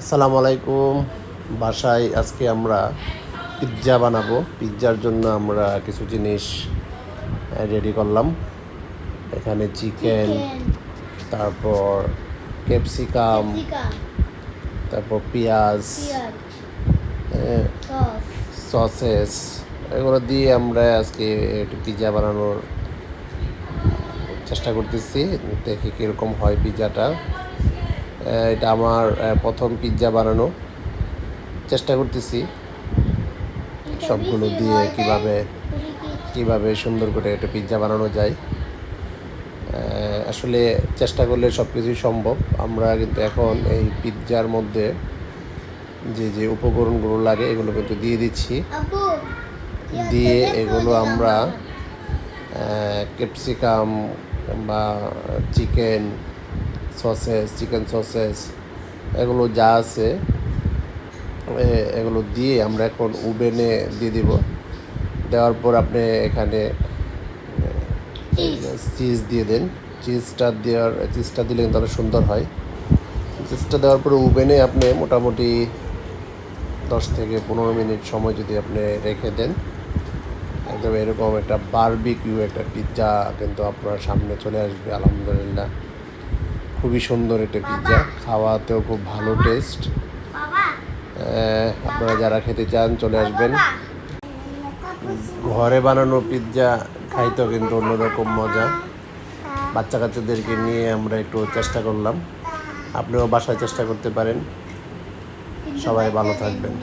আসসালামু আলাইকুম। বাসায় আজকে আমরা পিৎজা বানাবো। পিৎজার জন্য আমরা কিছু জিনিস রেডি করলাম। এখানে চিকেন তারপর ক্যাপসিকাম। তারপর পেঁয়াজ সসেস এগুলো দিয়ে আমরা আজকে একটু পিৎজা বানানোর চেষ্টা করতেছি। দেখি কীরকম হয় পিৎজাটা। এটা আমার প্রথম পিৎজা বানানো। চেষ্টা করতেছি সবগুলো দিয়ে কীভাবে কীভাবে সুন্দর করে একটা পিৎজা বানানো যায়। আসলে চেষ্টা করলে সব কিছুই সম্ভব। আমরা কিন্তু এখন এই পিৎজার মধ্যে যে যে উপকরণগুলো লাগে এগুলো কিন্তু দিয়ে দিচ্ছি। দিয়ে এগুলো আমরা ক্যাপসিকাম বা চিকেন সসেস চিকেন সসেস এগুলো যা আছে এগুলো দিয়ে আমরা এখন ওভেনে দিয়ে দিব। দেওয়ার পর আপনি এখানে চিজ দিয়ে দেন। চিজটা দেওয়ার চিজটা দিলে কিন্তু সুন্দর হয়। চিজটা দেওয়ার পরে ওভেনে আপনি মোটামুটি দশ থেকে পনেরো মিনিট সময় যদি আপনি রেখে দেন একদম এরকম একটা বারবিকিউ একটা পিৎজা কিন্তু আপনার সামনে চলে আসবে আলহামদুলিল্লাহ। খুবই সুন্দর এটা পিৎজা খাওয়াতেও খুব ভালো টেস্ট আপনারা যারা খেতে চান, চলে আসবেন। ঘরে বানানো পিৎজা খাইতেও কিন্তু অন্যরকম মজা। বাচ্চা কাচ্চাদেরকে নিয়ে আমরা একটু চেষ্টা করলাম। আপনিও বাসায় চেষ্টা করতে পারেন। সবাই ভালো থাকবেন।